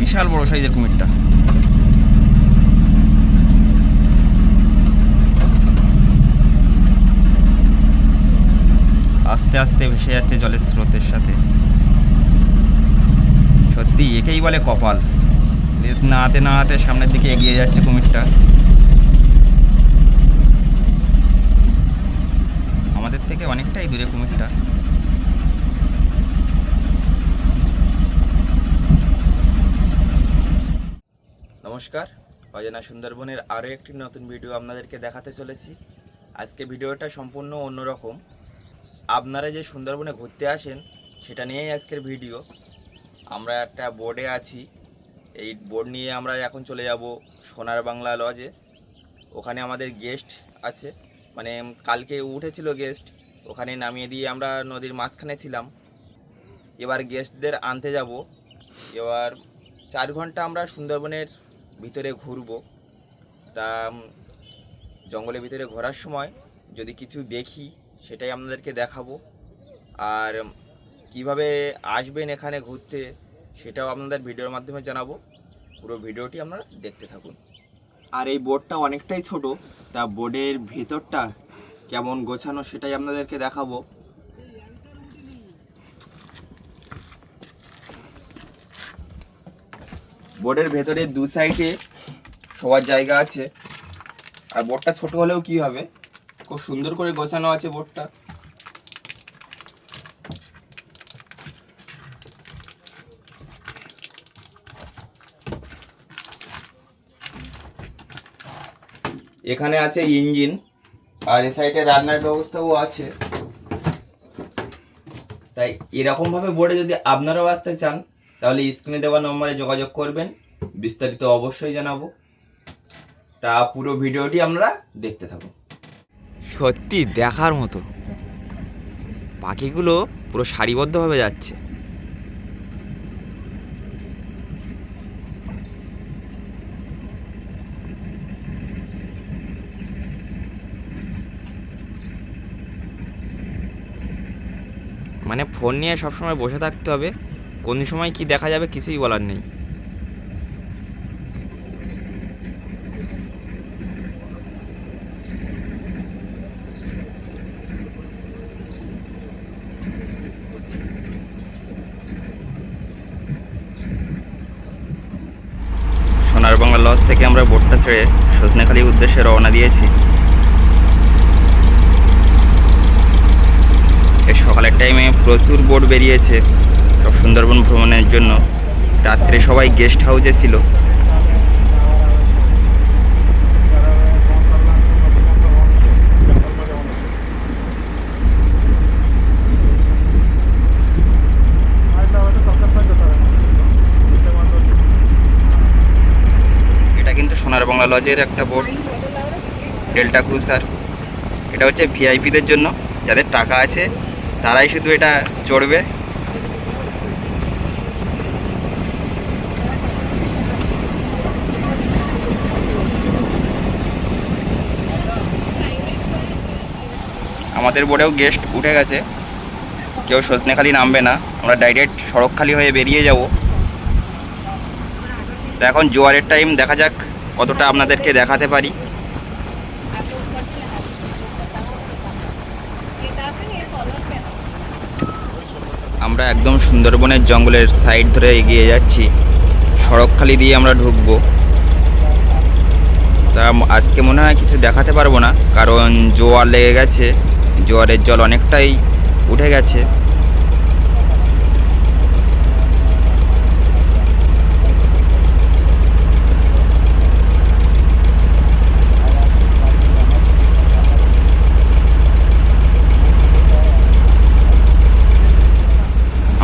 বিশাল বড় সাইজের কুমিরটা। আস্তে আস্তে ভেসে যাচ্ছে জলের স্রোতের সাথে। সত্যি, একেই বলে কপাল। লেজ নাড়াতে নাড়াতে সামনের দিকে এগিয়ে যাচ্ছে কুমিরটা। আমাদের থেকে অনেকটাই দূরে কুমিরটা। নমস্কার। অজানা সুন্দরবনের আরও একটি নতুন ভিডিও আপনাদেরকে দেখাতে চলেছি। আজকে ভিডিওটা সম্পূর্ণ অন্যরকম। আপনারা যে সুন্দরবনে ঘুরতে আসেন, সেটা নিয়েই আজকের ভিডিও। আমরা একটা বোর্ডে আছি। এই বোর্ড নিয়ে আমরা এখন চলে যাব সোনার বাংলা লজে। ওখানে আমাদের গেস্ট আছে। মানে কালকে উঠেছিল গেস্ট। ওখানে নামিয়ে দিয়ে আমরা নদীর মাঝখানে ছিলাম। এবার গেস্টদের আনতে যাব। এবার চার ঘণ্টা আমরা সুন্দরবনের ভিতরে ঘুরবো। তা জঙ্গলের ভিতরে ঘোরার সময় যদি কিছু দেখি, সেটাই আপনাদেরকে দেখাবো। আর কীভাবে আসবেন এখানে ঘুরতে, সেটাও আপনাদের ভিডিওর মাধ্যমে জানাব। পুরো ভিডিওটি আপনারা দেখতে থাকুন। আর এই বোর্ডটা অনেকটাই ছোট, তা বোর্ডের ভিতরটা কেমন গোছানো সেটাই আপনাদেরকে দেখাবো। বোর্ডের ভেতরে দু সাইডে শোয়ার জায়গা আছে। আর বোর্ডটা ছোট হলেও কি হবে? খুব সুন্দর করে গোছানো আছে বোর্ডটা। এখানে আছে ইঞ্জিন, আর এ সাইডে রান্নার ব্যবস্থাও আছে। তাই এরকমভাবে বোর্ডে যদি আপনারাও আসতে চান তাহলে স্ক্রিনে দেওয়া নম্বরে যোগাযোগ করবেন। বিস্তারিত অবশ্যই জানাব। তা পুরো ভিডিওটি আমরা দেখতে থাকুন সত্যি দেখার মতো। পাখিগুলো পুরো সারিবদ্ধভাবে যাচ্ছে। মানে ফোন নিয়ে সবসময় বসে থাকতে হবে। কোন সময় কি দেখা যাবে কিছুই বলার নেই। সোনার বাংলা লজ থেকে আমরা বোটটা ছেড়ে সজনেখালির উদ্দেশ্যে রওনা দিয়েছি। সকালের টাইমে প্রচুর বোট বেরিয়েছে। সুন্দরবন ভ্রমণের জন্য রাত্রে সবাই গেস্ট হাউসে ছিল। এটা কিন্তু সোনার বাংলা লজের একটা বোট ডেল্টা ক্রুজার এটা হচ্ছে ভিআইপিদের জন্য। যাদের টাকা আছে, তারাই শুধু এটা চড়বে। আমাদের বোর্ডেও গেস্ট উঠে গেছে। কেউ সজনেখালি নামবে না। আমরা ডাইরেক্ট সড়কখালি হয়ে বেরিয়ে যাব। তো এখন জোয়ারের টাইম দেখা যাক কতটা আপনাদেরকে দেখাতে পারি। আমরা একদম সুন্দরবনের জঙ্গলের সাইড ধরে এগিয়ে যাচ্ছি। সড়কখালি দিয়ে আমরা ঢুকবো। তা আজকে মনে হয় কিছু দেখাতে পারব না, কারণ জোয়ার লেগে গেছে। জোয়ারের জল অনেকটাই উঠে গেছে।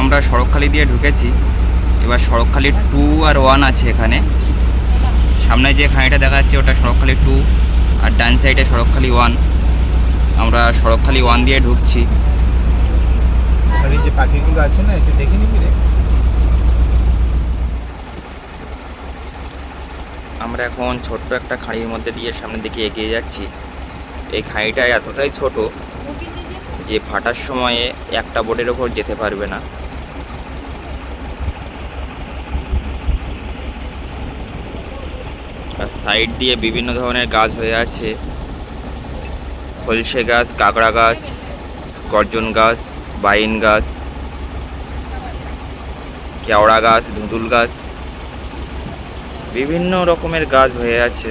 আমরা সড়কখালি দিয়ে ঢুকেছি। এবার সড়কখালি টু আর ওয়ান আছে এখানে। সামনে যে খাঁড়িটা দেখা যাচ্ছে ওটা সড়কখালি টু আর ডান সাইডে সড়কখালি ওয়ান। আমরা সড়কখালি ওয়ান দিয়ে ঢুকছি। আর এই যে পাখিগুলো আছে না একটু দেখে নিবি রে? আমরা এখন ছোট্ট একটা খাঁড়ির মধ্যে দিয়ে সামনের দিকে এগিয়ে যাচ্ছি। এই খাঁড়িটা এতটাই ছোট যে ফাটার সময়ে একটা বোটের ওপর যেতে পারবে না। আর সাইড দিয়ে বিভিন্ন ধরনের গাছ হয়ে আছে। খলসে গাছ, কাঁকড়া গাছ, গর্জন গাছ, বাইন গাছ, কেওড়া গাছ, ধুঁদুল গাছ, বিভিন্ন রকমের গাছ হয়ে আছে।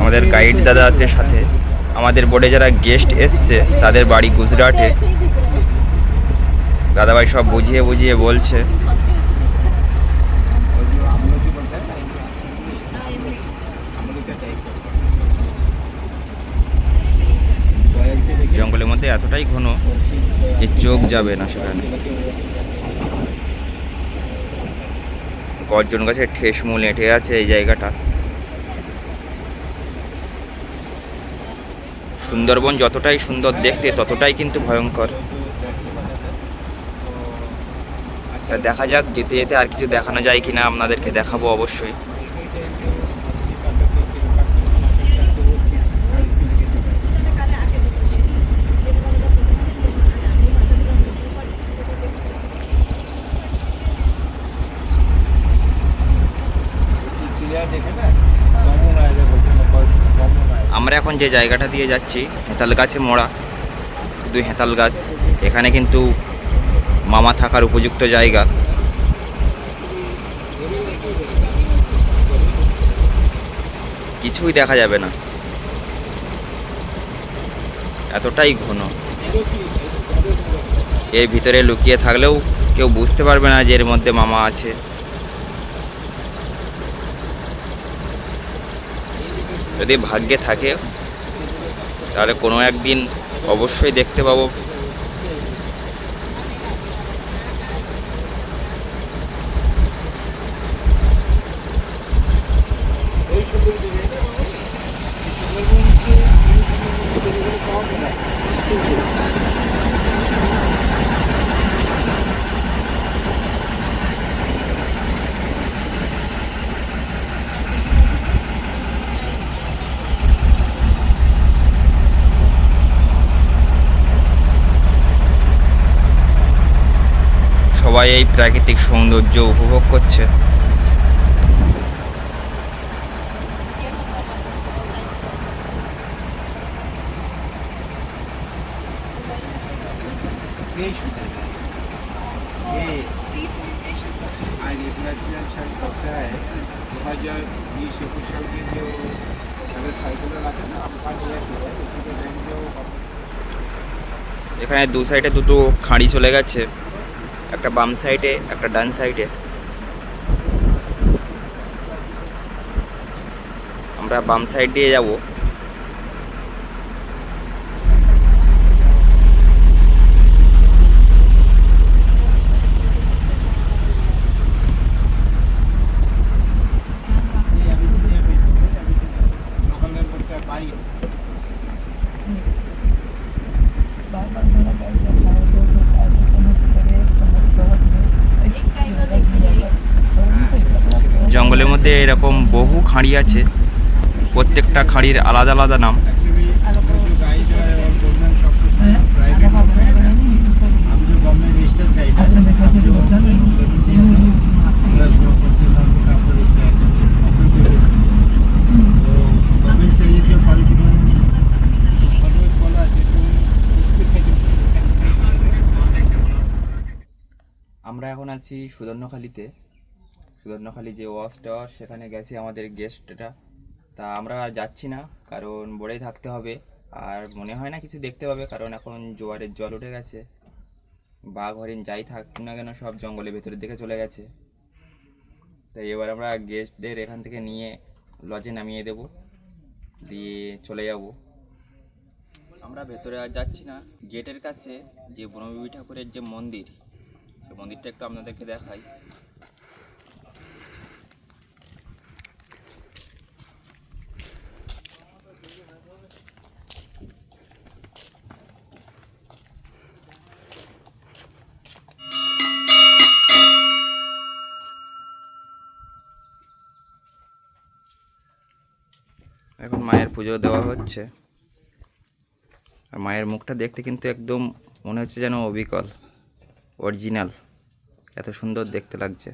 আমাদের গাইড দাদা আছে সাথে। আমাদের বোর্ডে যারা গেস্ট এসছে তাদের বাড়ি গুজরাটে। দাদাভাই সব বুঝিয়ে বুঝিয়ে বলছে। জঙ্গলের মধ্যে এতটাই ঘন যে চোখ যাবে না সেখানে। গর্জন ঠেস মূল এঁটে আছে এই জায়গাটা। সুন্দরবন যতটাই সুন্দর দেখতে, ততটাই কিন্তু ভয়ঙ্কর। দেখা যাক, যেতে যেতে আর কিছু দেখানো যায় কিনা আপনাদেরকে দেখাবো অবশ্যই। আমরা এখন যে জায়গাটা দিয়ে যাচ্ছি, হেতাল গাছে মোড়া শুধু হেতাল গাছ। এখানে কিন্তু মামা থাকার উপযুক্ত জায়গা। কিছুই দেখা যাবে না। এতটাই ঘন। এর ভিতরে লুকিয়ে থাকলেও কেউ বুঝতে পারবে না যে এর মধ্যে মামা আছে। যদি ভাগ্যে থাকে তাহলে কোনো একদিন অবশ্যই দেখতে পাবো। প্রাকৃতিক সৌন্দর্য উপভোগ করছে। এখানে দু সাইডে দুটো খাঁড়ি চলে গেছে। একটা বাম সাইডে একটা ডান সাইডে। আমরা বাম সাইড দিয়ে যাব। ये মধ্যে এরকম বহু খাঁড়ি আছে। প্রত্যেকটা খাঁড়ির আলাদা আলাদা নাম। আমরা এখন আছি সুদর্ণখালীতে। সুদর্ণখালি যে ওয়াচ টাওয়ার, সেখানে গেছে আমাদের গেস্টটা তা আমরা আর যাচ্ছি না, কারণ বোর্ডেই থাকতে হবে। আর মনে হয় না কিছু দেখতে পাবে, কারণ এখন জোয়ারের জল উঠে গেছে। বাঘ হরিণ যাই থাক না কেন, সব জঙ্গলের ভেতরের দিকে চলে গেছে। তাই এবার আমরা গেস্টদের এখান থেকে নিয়ে লজে নামিয়ে দেব, দিয়ে চলে যাব। আমরা ভেতরে আর যাচ্ছি না। গেটের কাছে যে বনবিবি ঠাকুরের যে মন্দির, সেই মন্দিরটা একটু আপনাদেরকে দেখাই এখন মায়ের পুজো দেওয়া হচ্ছে। আর মায়ের মুখটা দেখতে কিন্তু একদম মনে হচ্ছে যেন অবিকল অরিজিনাল এত সুন্দর দেখতে লাগছে।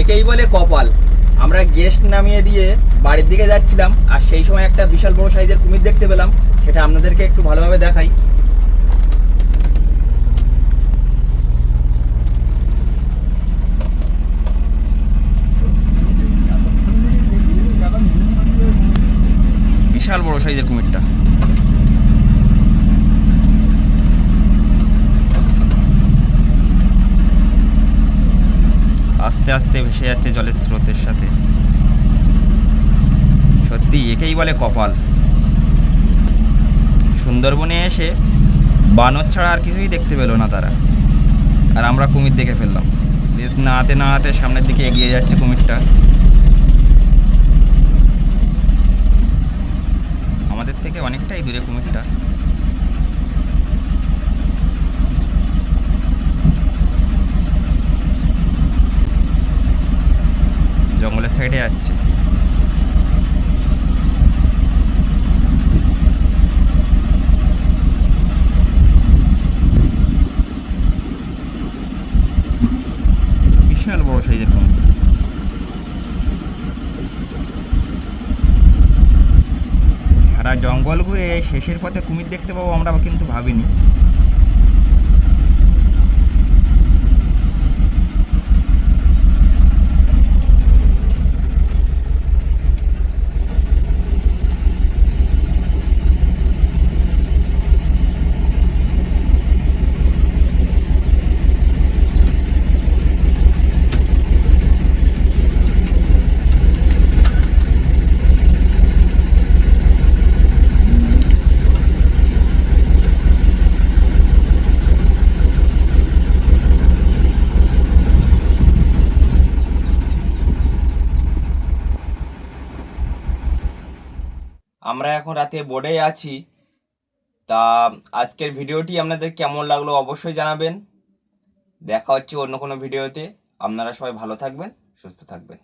একেই বলে কপাল। আমরা গেস্ট নামিয়ে দিয়ে বাড়ির দিকে যাচ্ছিলাম, আর সেই সময় একটা বিশাল বড় সাইজের কুমির দেখতে পেলাম। সেটা আপনাদেরকে একটু ভালোভাবে দেখাই বিশাল বড় সাইজের কুমিরটা। আস্তে আস্তে ভেসে যাচ্ছে জলের স্রোতের সাথে। সত্যি, একেই বলে কপাল। সুন্দরবনে এসে বানর ছাড়া আর কিছুই দেখতে পেল না তারা। আর আমরা কুমির দেখে ফেললাম। বেশ নাড়াতে নাড়াতে সামনের দিকে এগিয়ে যাচ্ছে কুমিরটা। আমাদের থেকে অনেকটাই দূরে কুমিরটা। জঙ্গলের সাইডে যাচ্ছে বিশাল বড় সাইজের কুমির সারা জঙ্গল ঘুরে শেষের পথে কুমির দেখতে পাবো আমরা কিন্তু ভাবিনি। আমরা এখন রাতে বোর্ডে আছি। তা আজকের ভিডিওটি আপনাদের কেমন লাগল অবশ্যই জানাবেন। দেখা হচ্ছে অন্য কোনো ভিডিওতে। আপনারা সবাই ভালো থাকবেন, সুস্থ থাকবেন।